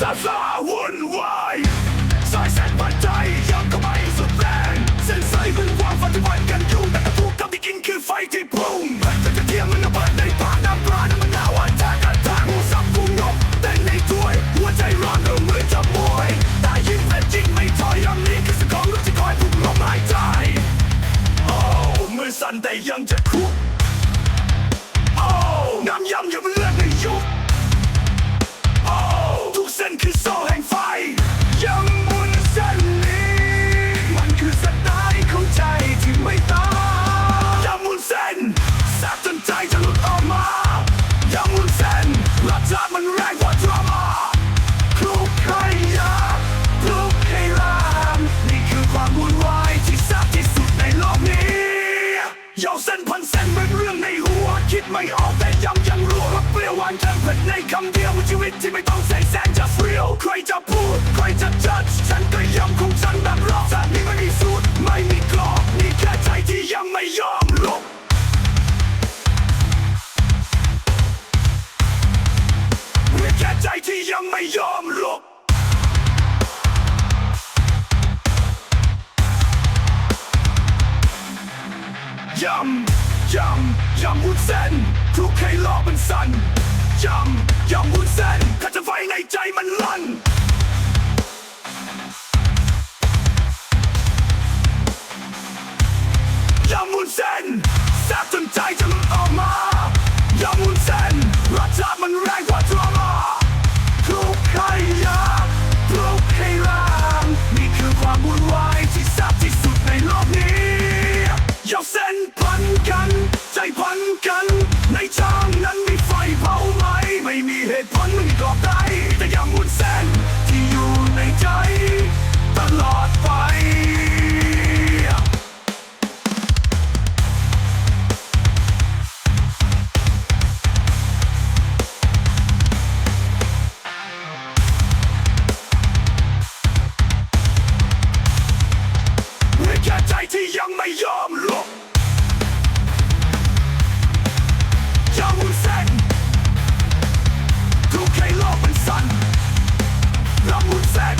ซาซาวุ่นวายสายแสนปัจจัยยังก็ไม่สุดแรงเส้นสายเป็นความฝันที่วันกันอยู่แต่ถูกกับที่กินคือไฟที่พุ่งแต่จะเทียมมันระเบิดในปากน้ำปลาน้ำมันน่าวันแทกกันทางหูสับพุงนกเต้นในถ้วยหัวใจร้อนเออมือจะมวยได้ยินแต่จริงไม่ถอยอย่างนี้คือสิ่งของลูกที่คอยปลุกลมหายใจโอ้มือสั่นแต่ยังจะคุก น้ำยำยังเลือดในยุคทุกเส้นคือโซ่แห่งไฟยังหมุนเส้นนี้ มันคือสไตล์ของใจที่ไม่ตายยังหมุนเส้นแสบจนใจจะหลุดออกมายังหมุนเส้นรสชาติมันแรงกว่าดราม่าคลุกให้ยากคลุกให้แรงนี่คือความวุ่นวายที่แซ่บที่สุดในโลกนี้ยาวเส้นพันเส้นเป็นเรื่องในหัวคิดไม่ออกแต่านเค็มเผ็ดในคำเดียวชีวิตที่ไม่ต้องเสกแสนจะเรียวใครจะพูด ใครจะจัดฉันก็ย้ำของฉันแบบรอบแต่นี่ไม่มีสูตรไม่มีกรอบนี่แค่ใจที่ยังไม่ยอมลบนี่แค่ใจที่ยังไม่ยอมลบยำยำยำวุ้นเส้นคลุกให้ล้อมันสัน ยำยำวุ้นเส้นข้าจะไฟในใจมันลั่ ยังไม่ยอมหลบยอมมุนเส้นทุกให้โลกมันสั่นยอมมุนเส้น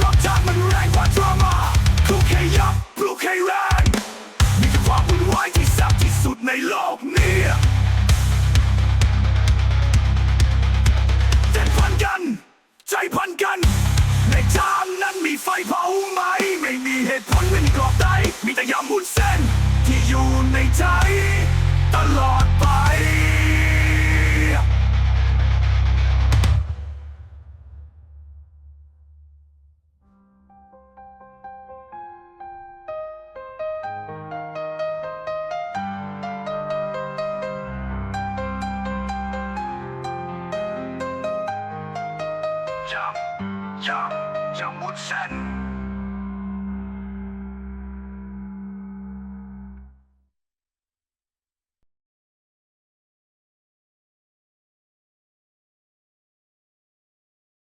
รสชาติมันแรงกว่าดราม่าทุกให้ยับปลุกให้แรง มีความวุ่นวายที่แซ่บที่สุดในโลกนี้ ตลอดไปยำยำยำมุนเส้น